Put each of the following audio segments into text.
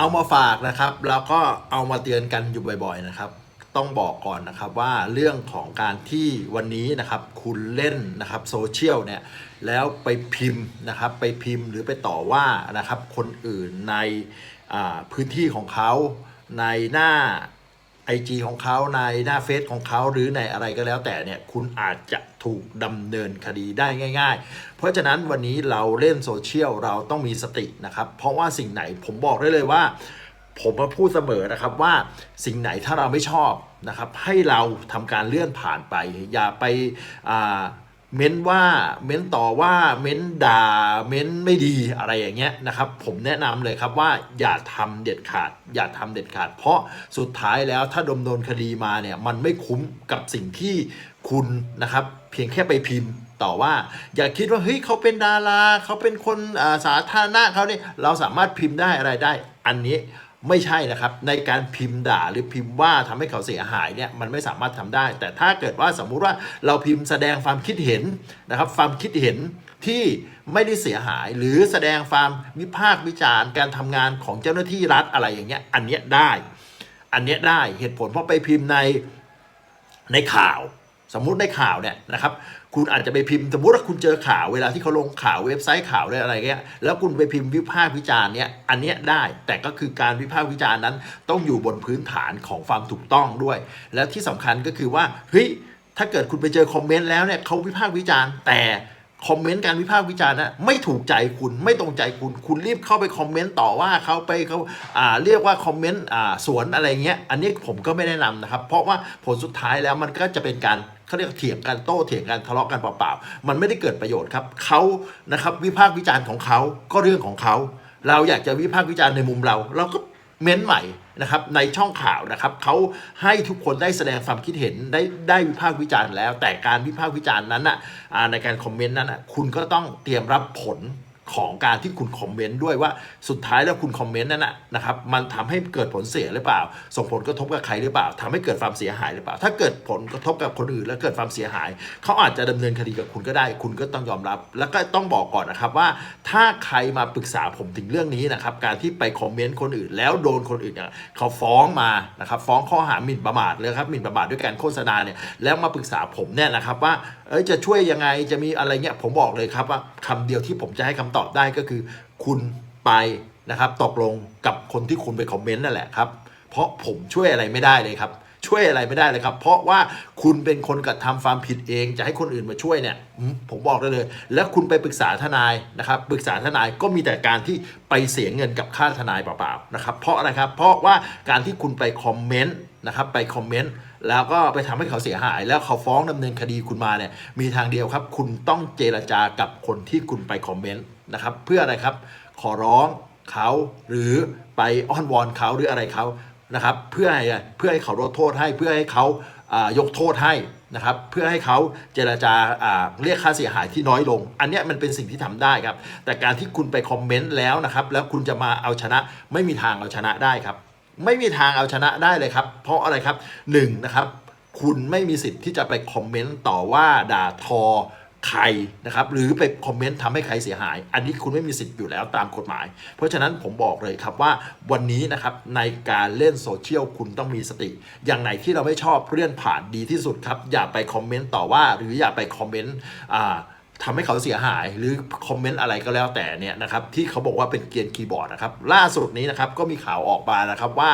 เอามาฝากนะครับ แล้วก็เอามาเตือนกันอยู่บ่อยๆนะครับ ต้องบอกก่อนนะครับว่าเรื่องของการที่วันนี้นะครับคุณเล่นนะครับโซเชียลเนี่ยแล้วไปพิมพ์นะครับไปพิมพ์หรือไปต่อว่านะครับคนอื่นในพื้นที่ของเขาในหน้า IG ของเขาในหน้าเฟซของเขาหรือในอะไรก็แล้วแต่เนี่ยคุณอาจจะถูกดำเนินคดีได้ง่าย ๆ เพราะฉะนั้นวันนี้เราเล่นโซเชียลเราต้องมีสตินะครับ เพราะว่าสิ่งไหนผมบอกได้เลยว่า ผมมาพูดเสมอนะครับว่าสิ่งไหนถ้าเราไม่ชอบนะครับ ให้เราทำการเลื่อนผ่านไป อย่าไปอ่า เม้นว่าเม้นต่อว่าเม้นด่าเม้นไม่ดีอะไรอย่างเงี้ยนะครับ ผมแนะนำเลยครับว่าอย่าทำเด็ดขาด อย่าทำเด็ดขาด เพราะสุดท้ายแล้วถ้าดมโดนคดีมาเนี่ยมันไม่คุ้มกับสิ่งที่คุณนะครับ เพียงแค่ไปพิมพ์ต่อว่า อย่าคิดว่าเฮ้ยเขาเป็นดาราเขาเป็นคนสาธารณะเขาเนี่ยเราสามารถพิมพ์ได้อะไรได้ อันนี้ ไม่ใช่นะครับ ในการพิมพ์ด่าหรือพิมพ์ว่าทำให้เขาเสียหายเนี่ยมันไม่สามารถทำได้ แต่ถ้าเกิดว่าสมมุติว่าเราพิมพ์แสดงความคิดเห็นนะครับ ความคิดเห็นที่ไม่ได้เสียหาย หรือแสดงความวิพากษ์วิจารณ์การทำงานของเจ้าหน้าที่รัฐอะไรอย่างเงี้ยอันเนี้ยได้ อันเนี้ยได้เหตุผลเพราะไปพิมพ์ในในข่าว สมมุติในข่าวเนี่ยนะครับคุณอาจจะไปพิมพ์สมมติว่าคุณเจอข่าวเวลาที่เขาลงข่าวเว็บไซต์ข่าวอะไรเงี้ยแล้วคุณไปพิมพ์วิพากษ์วิจารณ์เนี่ยอันเนี้ยได้แต่ก็คือการวิพากษ์วิจารณ์นั้น ต้องอยู่บนพื้นฐานของความถูกต้องด้วย แล้วที่สำคัญก็คือว่าเฮ้ยถ้าเกิดคุณไปเจอคอมเมนต์แล้วเนี่ยเขาวิพากษ์วิจารณ์แต่คอมเมนต์การวิพากษ์วิจารณ์นะไม่ถูกใจคุณไม่ตรงใจคุณ คุณรีบเข้าไปคอมเมนต์ต่อว่าเขาไปเขาอ่าเรียกว่าคอมเมนต์อ่าสวนอะไรเงี้ยอันนี้ผมก็ไม่แนะนำนะครับ เพราะว่าผลสุดท้ายแล้วมันก็จะเป็นการ เขาเรียกเถียงกันโต้เถียงกันทะเลาะกันเปล่าๆมันไม่ได้เกิดประโยชน์ครับเขานะครับวิพากษ์วิจารณ์ของเขาก็เรื่องของเขา เราอยากจะวิพากษ์วิจารณ์ในมุมเรา เราก็เม้นใหม่นะครับในช่องข่าวนะครับเขาให้ทุกคนได้แสดงความคิดเห็นได้ได้วิพากษ์วิจารณ์แล้ว แต่การวิพากษ์วิจารณ์นั้นอะในการคอมเมนต์นั้นอะคุณก็ต้องเตรียมรับผล ของการที่คุณคอมเมนต์ด้วยว่าสุดท้ายแล้วคุณคอมเมนต์นั้นนะนะครับมันทำให้เกิดผลเสียหรือเปล่า ส่งผลกระทบกับใครหรือเปล่าทำให้เกิดความเสียหายหรือเปล่า ถ้าเกิดผลกระทบกับคนอื่นแล้วเกิดความเสียหาย เขาอาจจะดำเนินคดีกับคุณก็ได้ คุณก็ต้องยอมรับ แล้วก็ต้องบอกก่อนนะครับว่า ถ้าใครมาปรึกษาผมถึงเรื่องนี้นะครับการที่ไปคอมเมนต์คนอื่น แล้วโดนคนอื่นเขาฟ้องมานะครับฟ้องข้อหาหมิ่นประมาทเลยครับหมิ่นประมาทด้วยการโฆษณาเนี่ยแล้วมาปรึกษาผมเนี่ยนะครับว่าเอ้ยจะช่วยยังไงจะมีอะไรเงี้ยผมบอกเลยครับว่าคำเดียวที่ผมจะให้คำตอบได้ก็คือ คุณไปนะครับตกลงกับคนที่คุณไปคอมเมนต์นั่นแหละครับ เพราะผมช่วยอะไรไม่ได้เลยครับช่วยอะไรไม่ได้เลยครับ เพราะว่าคุณเป็นคนกระทำความผิดเอง จะให้คนอื่นมาช่วยเนี่ย ผมบอกได้เลย แล้วคุณไปปรึกษาทนายนะครับ ปรึกษาทนายก็มีแต่การที่ไปเสียเงินกับค่าทนายเปล่าๆนะครับ เพราะอะไรครับ เพราะว่าการที่คุณไปคอมเมนต์นะครับ ไปคอมเมนต์ แล้วก็ไปทำให้เขาเสียหาย แล้วเขาฟ้องดำเนินคดีคุณมาเนี่ยมีทางเดียวครับ คุณต้องเจรจากับคนที่คุณไปคอมเมนต์นะครับ เพื่ออะไรครับ ขอร้องเขาหรือไปอ้อนวอนเขาหรืออะไรเขานะครับ เพื่อให้เพื่อให้เขาลดโทษให้เพื่อให้เขายกโทษให้นะครับเพื่อให้เขาเจรจาอ่าเรียกค่าเสียหายที่น้อยลง อันเนี้ยมันเป็นสิ่งที่ทำได้ครับ แต่การที่คุณไปคอมเมนต์แล้วนะครับ แล้วคุณจะมาเอาชนะไม่มีทางเอาชนะได้ครับ ไม่มีทางเอาชนะได้เลยครับ เพราะอะไรครับหนึ่งนะครับ คุณไม่มีสิทธิ์ที่จะไปคอมเมนต์ต่อว่าด่าทอใครนะครับ หรือไปคอมเมนต์ทำให้ใครเสียหาย อันนี้คุณไม่มีสิทธิ์อยู่แล้วตามกฎหมาย เพราะฉะนั้นผมบอกเลยครับว่าวันนี้นะครับในการเล่นโซเชียลคุณต้องมีสติ อย่างไหนที่เราไม่ชอบเลื่อนผ่านดีที่สุดครับ อย่าไปคอมเมนต์ต่อว่า หรืออย่าไปคอมเมนต์อ่า ทำให้เขาเสียหายหรือคอมเมนต์อะไรก็แล้วแต่เนี่ยนะครับที่เขาบอกว่าเป็นเกียนคีย์บอร์ดนะครับล่าสุดนี้นะครับก็มีข่าวออกมานะครับว่า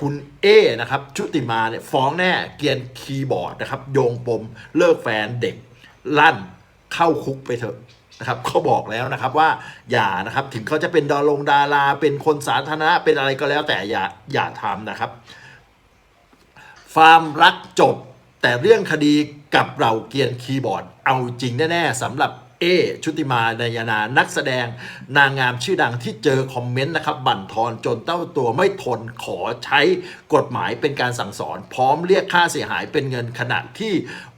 คุณเอนะครับชุติมาเนี่ยฟ้องแน่เกียนคีย์บอร์ดนะครับโยงปมเลิกแฟนเด็กลั่นเข้าคุกไปเถอะนะครับเขาบอกแล้วนะครับว่าอย่านะครับถึงเขาจะเป็นดารงดาราเป็นคนสาธารณะเป็นอะไรก็แล้วแต่อย่าอย่าทำนะครับความรักจบ แต่เรื่องคดีกับเราเกียนคีย์บอร์ด เอาจริงแน่ ๆสำหรับเอชุติมานายนา นักแสดงนางงามชื่อดังที่เจอคอมเมนต์นะครับ บั่นทอนจนเต้าตัวไม่ทนขอใช้กฎหมายเป็นการสั่งสอน พร้อมเรียกค่าเสียหายเป็นเงินขณะที่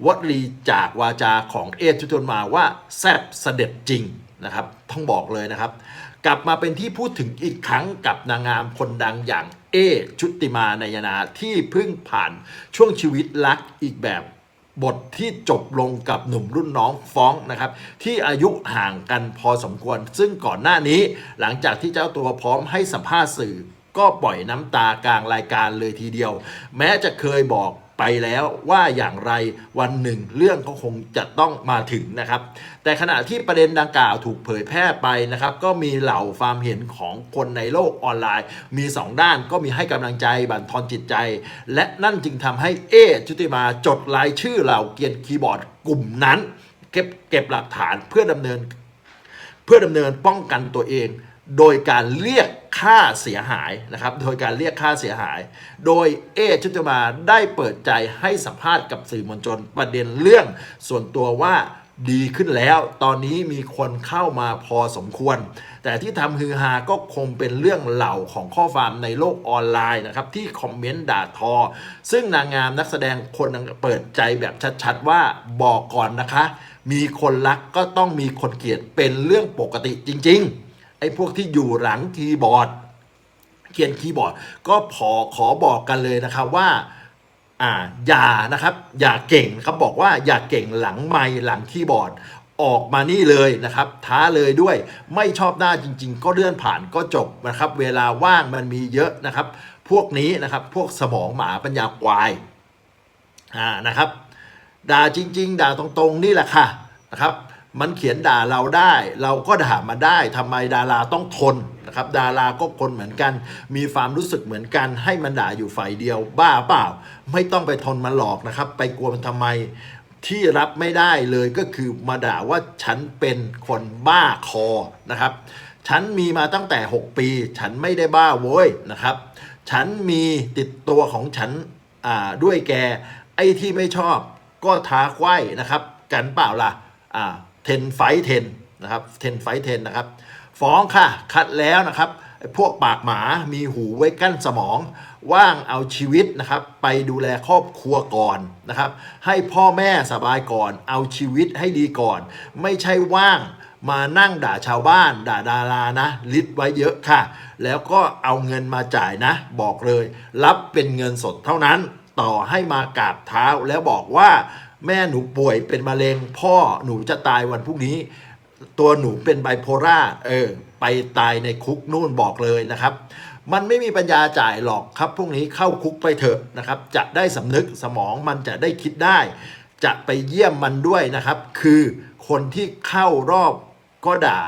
วลีจากวาจาของเอชุติมาว่าแซบเสด็จจริงนะครับ ต้องบอกเลยนะครับ กลับมาเป็นที่พูดถึงอีกครั้งกับนางงามคนดังอย่างเอชุติมานายนาที่เพิ่งผ่านช่วงชีวิตรักอีกแบบบทที่จบลงกับหนุ่มรุ่นน้องฟ้องนะครับ ที่อายุห่างกันพอสมควร ซึ่งก่อนหน้านี้ หลังจากที่เจ้าตัวพร้อมให้สัมภาษณ์สื่อ ก็ปล่อยน้ำตากลางรายการเลยทีเดียว แม้จะเคยบอก ไปแล้วว่าอย่างไรวันหนึ่งเรื่องก็คงจะต้องมาถึงนะครับ แต่ขณะที่ประเด็นดังกล่าวถูกเผยแพร่ไปนะครับ ก็มีเหล่าความเห็นของคนในโลกออนไลน์ มี 2 ด้านก็มีให้กำลังใจบั่นทอนจิตใจ และนั่นจึงทำให้เอชุติมาจดรายชื่อเหล่าเกียนคีย์บอร์ดกลุ่มนั้น เก็บเก็บหลักฐานเพื่อดำเนิน เพื่อดำเนินป้องกันตัวเอง โดยการเรียกค่าเสียหายนะครับ โดยการเรียกค่าเสียหาย โดยเอชุติมาได้เปิดใจให้สัมภาษณ์กับสื่อมวลชนประเด็นเรื่องส่วนตัวว่าดีขึ้นแล้ว ตอนนี้มีคนเข้ามาพอสมควร แต่ที่ทำฮือฮาก็คงเป็นเรื่องเหล่าของข้อความในโลกออนไลน์นะครับ ที่คอมเมนต์ด่าทอ ซึ่งนางงามนักแสดงคนนั้นเปิดใจแบบชัดๆว่าบอกก่อนนะคะ มีคนรักก็ต้องมีคนเกลียดเป็นเรื่องปกติจริง ๆ ไอ้พวกที่อยู่หลังคีย์บอร์ด เขียนคีย์บอร์ด ก็พอขอบอกกันเลยนะครับว่าอ่าอย่านะครับ อย่าเก่งครับบอกว่าอย่าเก่งหลังไมค์หลังคีย์บอร์ดออกมานี่เลยนะครับ ท้าเลยด้วยไม่ชอบหน้าจริง ๆ ก็เลื่อนผ่านก็จบนะครับ เวลาว่างมันมีเยอะนะครับ พวกนี้นะครับพวกสมองหมาปัญญาควายอ่านะครับ ด่าจริง ๆ ด่าตรงๆนี่แหละค่ะนะครับ มันเขียนด่าเราได้ เราก็ด่ามาได้ทำไมดาราต้องทนนะครับดาราก็คนเหมือนกัน มีความรู้สึกเหมือนกัน ให้มันด่าอยู่ฝ่ายเดียว บ้าเปล่า ไม่ต้องไปทนมันหลอกนะครับ ไปกลัวมันทำไมที่รับไม่ได้เลยก็คือมาด่าว่าฉันเป็นคนบ้าคอนะครับ ฉันมีมาตั้งแต่ 6 ปี ฉันไม่ได้บ้าโว้ยนะครับ ฉันมีติดตัวของฉันอ่าด้วยแก ไอ้ที่ไม่ชอบก็ท้าไขว้นะครับ กันเปล่าล่ะอ่า เทนไฟเทนนะครับเทนไฟเทนนะครับฟ้องค่ะ คัดแล้วนะครับ พวกปากหมามีหูไว้กั้นสมอง ว่างเอาชีวิตนะครับ ไปดูแลครอบครัวก่อนนะครับ ให้พ่อแม่สบายก่อน เอาชีวิตให้ดีก่อน ไม่ใช่ว่างมานั่งด่าชาวบ้าน ด่าดารานะลิดไว้เยอะค่ะ แล้วก็เอาเงินมาจ่ายนะ บอกเลย รับเป็นเงินสดเท่านั้น ต่อให้มากราบเท้าแล้วบอกว่า แม่หนูป่วยเป็นมะเร็ง พ่อหนูจะตายวันพรุ่งนี้ ตัวหนูเป็นไบโพล่าเออ ไปตายในคุกนู่นบอกเลยนะครับ มันไม่มีปัญญาจ่ายหรอกครับพวกนี้เข้าคุกไปเถอะนะครับ จะได้สำนึกสมองมันจะได้คิดได้ จะไปเยี่ยมมันด้วยนะครับ คือคนที่เข้ารอบก็ด่า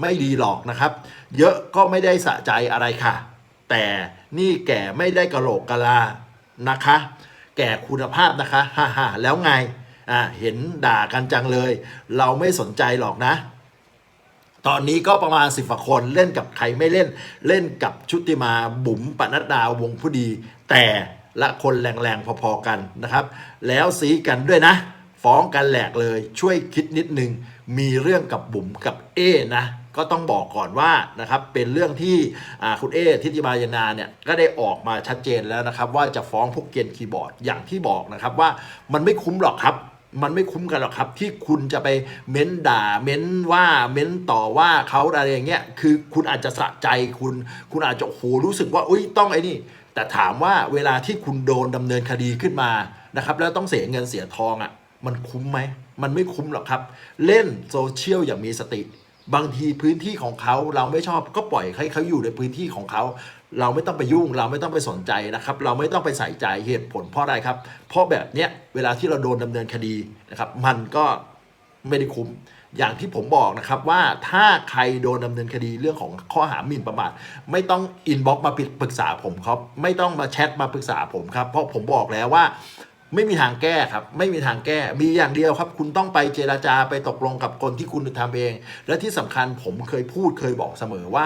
ไม่ดีหรอกนะครับ เยอะก็ไม่ได้สะใจอะไรค่ะ แต่นี่แก่ไม่ได้กระโหลกกะลานะคะ แก่คุณภาพนะคะฮ่าฮ่าแล้วไงอ่าเห็นด่ากันจังเลย เราไม่สนใจหรอกนะ ตอนนี้ก็ประมาณสิบคนเล่นกับใครไม่เล่น เล่นกับชุติมาบุ๋มปนัดดาวงผู้ดี แต่ละคนแรงๆพอๆกันนะครับ แล้วสีกันด้วยนะ ฟ้องกันแหลกเลยช่วยคิดนิดนึง มีเรื่องกับบุ๋มกับเอนะ ก็ต้องบอกก่อนว่านะครับเป็นเรื่องที่คุณเอทิติมายนาเนี่ยก็ได้ออกมาชัดเจนแล้วนะครับ ว่าจะฟ้องพวกเกียนคีย์บอร์ดอย่างที่บอกนะครับว่ามันไม่คุ้มหรอกครับมันไม่คุ้มกันหรอกครับ ที่คุณจะไปเม้นด่า เม้นว่าเม้นต่อว่าเขาอะไรอย่างเงี้ยคือคุณอาจจะสะใจคุณ คุณอาจจะโโหรู้สึกว่าอุ้ยต้องไอ้นี่ แต่ถามว่าเวลาที่คุณโดนดำเนินคดีขึ้นมานะครับ แล้วต้องเสียเงินเสียทองอะ่ะ มันคุ้มไหม มันไม่คุ้มหรอกครับ เล่นโซเชียลอย่างมีสติ บางทีพื้นที่ของเขาเราไม่ชอบก็ปล่อยให้เขาอยู่ในพื้นที่ของเขา เราไม่ต้องไปยุ่งเราไม่ต้องไปสนใจนะครับ เราไม่ต้องไปใส่ใจเหตุผลเพราะอะไรครับ เพราะแบบเนี้ยเวลาที่เราโดนดำเนินคดีนะครับมันก็ไม่ได้คุ้มอย่างที่ผมบอกนะครับว่าถ้าใครโดนดำเนินคดีเรื่องของข้อหาหมิ่นประมาทไม่ต้องอินบ็อกมาปรึกษาผมครับ ไม่ต้องมาแชทมาปรึกษาผมครับ เพราะผมบอกแล้วว่า ไม่มีทางแก้ครับ ไม่มีทางแก้ มีอย่างเดียวครับ คุณต้องไปเจราจาไปตกลงกับคนที่คุณทำเอง และที่สำคัญผมเคยพูดเคยบอกเสมอว่า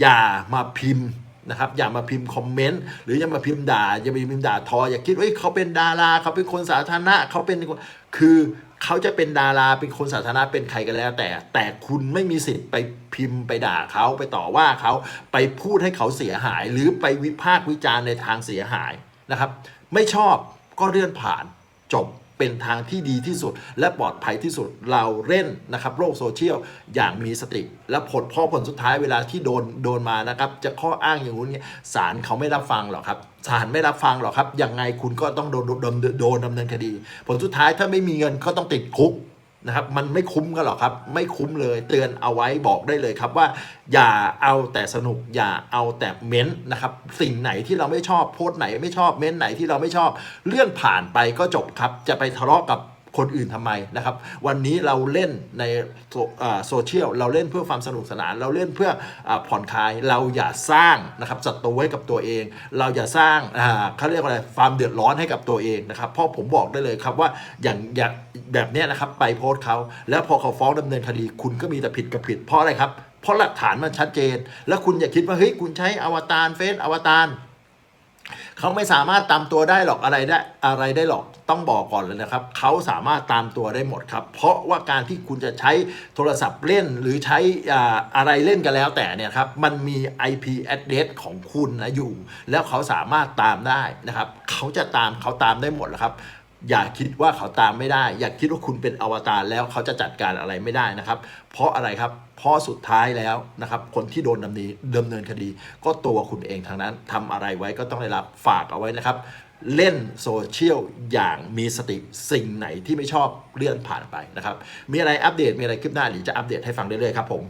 อย่ามาพิมพ์นะครับอย่ามาพิมพ์คอมเมนต์หรืออย่ามาพิมพ์ด่าอย่ามาพิมพ์ด่าทอ อย่าคิดว่าเขาเป็นดาราเขาเป็นคนสาธารณะเขาเป็นคนคือเขาจะเป็นดาราเป็นคนสาธารณะเป็นใครกันแล้ว แต่แต่คุณไม่มีสิทธิ์ไปพิมพ์ไปด่าเขาไปต่อว่าเขาไปพูดให้เขาเสียหาย หรือไปวิพากษ์วิจารณ์ในทางเสียหายนะครับ ไม่ชอบ ก็เลื่อนผ่านจบเป็นทางที่ดีที่สุด และปลอดภัยที่สุดเราเล่นนะครับโลกโซเชียลอย่างมีสติ และผลพ่อผลสุดท้ายเวลาที่โดนโดนมานะครับ จะข้ออ้างอย่างนู้นเนี่ยศาลเขาไม่รับฟังหรอกครับศาลไม่รับฟังหรอกครับยังไงคุณก็ต้องโดนโดนโดนดำเนินคดี ผลสุดท้ายถ้าไม่มีเงินก็ต้องติดคุก นะครับมันไม่คุ้มกันหรอกครับไม่คุ้มเลยเตือนเอาไว้บอกได้เลยครับว่า อย่าเอาแต่สนุกอย่าเอาแต่เม้นต์นะครับสิ่งไหนที่เราไม่ชอบโพสต์ไหนไม่ชอบเม้นต์ไหนที่เราไม่ชอบเลื่อนผ่านไปก็จบครับ จะไปทะเลาะกับ คนอื่นทำไมนะครับ วันนี้เราเล่นในโซเชียลเราเล่นเพื่อความสนุกสนาน เราเล่นเพื่ออผ่อนคลายเราอย่าสร้างนะครับศัตรูให้กับตัวเอง เราอย่าสร้างเขาเรียกว่าอะไรความเดือดร้อนให้กับตัวเองนะครับเพราะผมบอกได้เลยครับว่าอย่างอย่างแบบนี้นะครับไปโพสต์เขาแล้วพอเขาฟ้องดำเนินคดี คุณก็มีแต่ผิดกับผิด เพราะอะไรครับเพราะหลักฐานมันชัดเจน แล้วคุณอย่าคิดว่าเฮ้ยคุณใช้อวตารเฟซอวตาร เขาไม่สามารถตามตัวได้หรอกอะไรได้อะไรได้หรอกต้องบอกก่อนเลยนะครับ เขาสามารถตามตัวได้หมดครับ เพราะว่าการที่คุณจะใช้โทรศัพท์เล่นหรือใช้อะไรเล่นกันแล้วแต่เนี่ยครับมันมี IP address ของคุณนะอยู่ แล้วเขาสามารถตามได้นะครับ เขาจะตามเขาตามได้หมดแล้วครับ อย่าคิดว่าเขาตามไม่ได้ อย่าคิดว่าคุณเป็นอวตารแล้วเขาจะจัดการอะไรไม่ได้นะครับ เพราะอะไรครับ เพราะสุดท้ายแล้วนะครับ คนที่โดนดำเนินดำเนินคดี ก็ตัวคุณเองทางนั้นทำอะไรไว้ก็ต้องได้รับฝากเอาไว้นะครับ เล่นโซเชียลอย่างมีสติสิ่งไหนที่ไม่ชอบเลื่อนผ่านไปนะครับ มีอะไรอัปเดตมีอะไรคืบหน้าหรือจะอัปเดตให้ฟังเรื่อยๆครับผม